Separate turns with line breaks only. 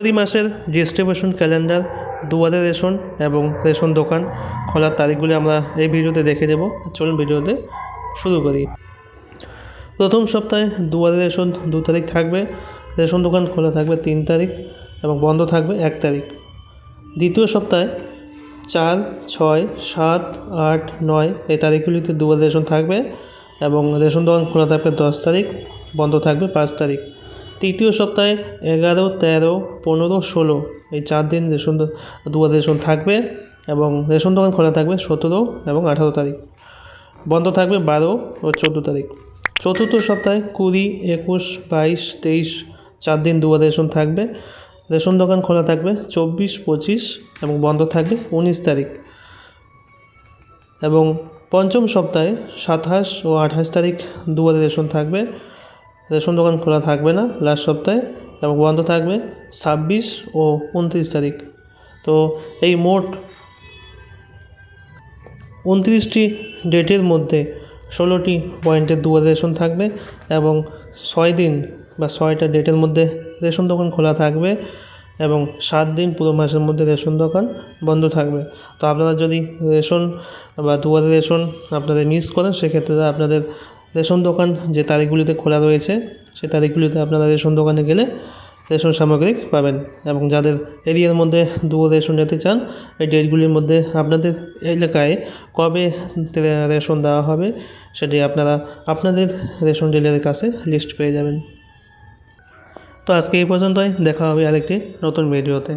প্রতি মাসের distribution calendar, দুয়ারে রেশন এবং রেশন দোকান খোলার তারিখগুলি আমরা এই ভিডিওতে দেখে দেবো চলুন ভিডিওতে শুরু করি। প্রথম সপ্তাহে দুয়ারে রেশন দু তারিখ থাকবে, রেশন দোকান খোলা থাকবে তিন তারিখ এবং বন্ধ থাকবে এক তারিখ। দ্বিতীয় সপ্তাহে চার, ছয়, সাত, আট, নয় এই তারিখগুলিতে দুয়ারে রেশন থাকবে এবং রেশন দোকান খোলা থাকবে দশ তারিখ, বন্ধ থাকবে পাঁচ তারিখ। তৃতীয় সপ্তাহে এগারো, তেরো, পনেরো, ষোলো। এই চার দিন রেশন দুয়ারে রেশন থাকবে এবং রেশন দোকান খোলা থাকবে সতেরো এবং আঠারো তারিখ। বন্ধ থাকবে বারো ও চোদ্দ তারিখ। চতুর্থ সপ্তাহে কুড়ি, একুশ, বাইশ, তেইশ চার দিন দুয়ারে রেশন থাকবে। রেশন দোকান খোলা থাকবে চব্বিশ, পঁচিশ এবং বন্ধ থাকবে উনিশ তারিখ। এবং পঞ্চম সপ্তাহে সাতাশ ও আঠাশ তারিখ দুয়ারে রেশন থাকবে। রেশন দোকান খোলা থাকবে না লাস্ট সপ্তাহে এবং বন্ধ থাকবে ছাব্বিশ ও উনত্রিশ তারিখ। তো এই মোট উনত্রিশটি ডেটের মধ্যে ষোলোটি পয়েন্টের দুয়ারে রেশন থাকবে এবং ছয় দিন বা ছয়টা ডেটের মধ্যে রেশন দোকান খোলা থাকবে এবং সাত দিন পুরো মাসের মধ্যে রেশন দোকান বন্ধ থাকবে। তো আপনারা যদি রেশন বা দুয়ারে রেশন আপনাদের মিস করেন, সেক্ষেত্রে আপনাদের রেশন দোকান যে তারিখগুলিতে খোলা রয়েছে সেই তারিখগুলিতে আপনারা রেশন দোকানে গেলে রেশন সামগ্রী পাবেন এবং যাদের এরিয়ার মধ্যে দুয়ারে রেশন যেতে চান, এই ডেটগুলির মধ্যে আপনাদের এলাকায় কবে রেশন দেওয়া হবে, সেটি আপনারা আপনাদের রেশন ডিলারের কাছে লিস্ট পেয়ে যাবেন। তো আজকে এই পর্যন্তই, দেখা হবে আরেকটি নতুন ভিডিওতে।